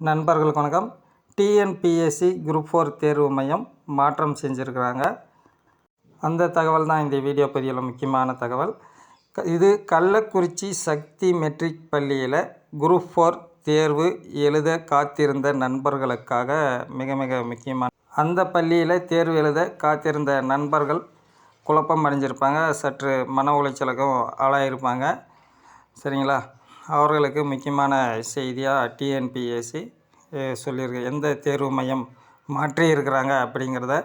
நண்பர்கள் வணக்கம். TNPSC group four தேர்வு மையம் மாற்றம் செஞ்சுருக்கிறாங்க. அந்த தகவல் தான் இந்த வீடியோ பதிவில் முக்கியமான தகவல். க- இது கள்ளக்குறிச்சி சக்தி மெட்ரிக் பள்ளியில் குரூப் ஃபோர் தேர்வு எழுத காத்திருந்த நண்பர்களுக்காக மிக மிக முக்கியமான அந்த பள்ளியில் தேர்வு எழுத காத்திருந்த நண்பர்கள் குழப்பம் அடைஞ்சிருப்பாங்க. சற்று மன உளைச்சலுக்கும் ஆளாயிருப்பாங்க. சரிங்களா? அவர்களுக்கு முக்கியமான செய்தியாக டிஎன்பிஎஸ்சி சொல்லியிருக்கு. எந்த தேர்வு மையம் மாற்றி இருக்கிறாங்க அப்படிங்கிறத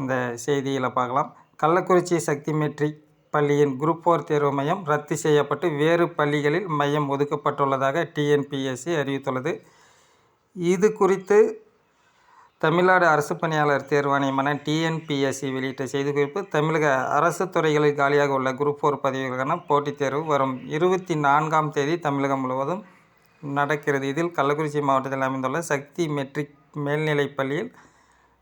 இந்த செய்தியில் பார்க்கலாம். கள்ளக்குறிச்சி சக்தி மெட்ரிக் பள்ளியின் குரூப் ஃபோர் தேர்வு மையம் ரத்து செய்யப்பட்டு வேறு பள்ளிகளில் மையம் ஒதுக்கப்பட்டுள்ளதாக டிஎன்பிஎஸ்சி அறிவித்துள்ளது. இது குறித்து தமிழ்நாடு அரசு பணியாளர் தேர்வாணையமான டிஎன்பிஎஸ்சி வெளியிட்ட செய்திக்குறிப்பு தமிழக அரசு துறைகளில் காலியாக உள்ள குரூப் ஃபோர் பதவிகளுக்கான போட்டித் தேர்வு வரும் இருபத்தி நான்காம் தேதி தமிழகம் முழுவதும் நடக்கிறது. இதில் கள்ளக்குறிச்சி மாவட்டத்தில் அமைந்துள்ள சக்தி மெட்ரிக் மேல்நிலைப் பள்ளியில்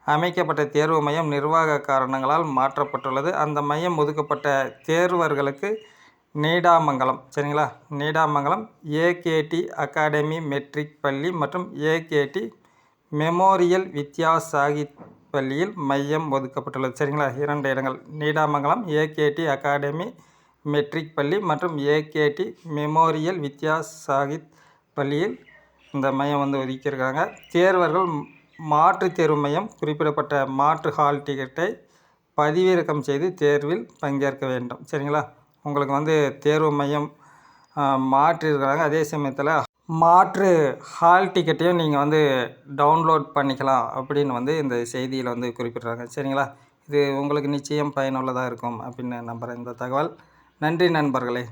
அமைக்கப்பட்ட தேர்வு மையம் நிர்வாக காரணங்களால் மாற்றப்பட்டுள்ளது. அந்த மையம் ஒதுக்கப்பட்ட தேர்வர்களுக்கு நீடாமங்கலம் சரிங்களா? நீடாமங்கலம் ஏகேடி அகாடமி மெட்ரிக் பள்ளி மற்றும் ஏகேடி மெமோரியல் வித்யா சாகித் பள்ளியில் மையம் ஒதுக்கப்பட்டுள்ளது. சரிங்களா? இரண்டு இடங்கள். நீடாமங்கலம் ஏகேடி அகாடமி மெட்ரிக் பள்ளி மற்றும் ஏகேடி மெமோரியல் வித்யா சாகித் பள்ளியில் இந்த மையம் வந்து ஒதுக்கியிருக்காங்க. தேர்வர்கள் மாற்றுத் தேர்வு மையம் குறிப்பிடப்பட்ட மாற்று ஹால் டிக்கெட்டை பதிவிறக்கம் செய்து தேர்வில் பங்கேற்க வேண்டும். சரிங்களா? உங்களுக்கு வந்து தேர்வு மையம் மாற்றிருக்கிறாங்க அதே சமயத்தில் மாற்று ஹால் டிக்கெட்டையும் நீங்கள் வந்து டவுன்லோட் பண்ணிக்கலாம் அப்படின்னு வந்து இந்த செய்தியில் வந்து குறிப்பிட்றாங்க. சரிங்களா? இது உங்களுக்கு நிச்சயம் பயனுள்ளதாக இருக்கும் அப்படின்னு நம்புகிறேன் இந்த தகவல். நன்றி நண்பர்களே.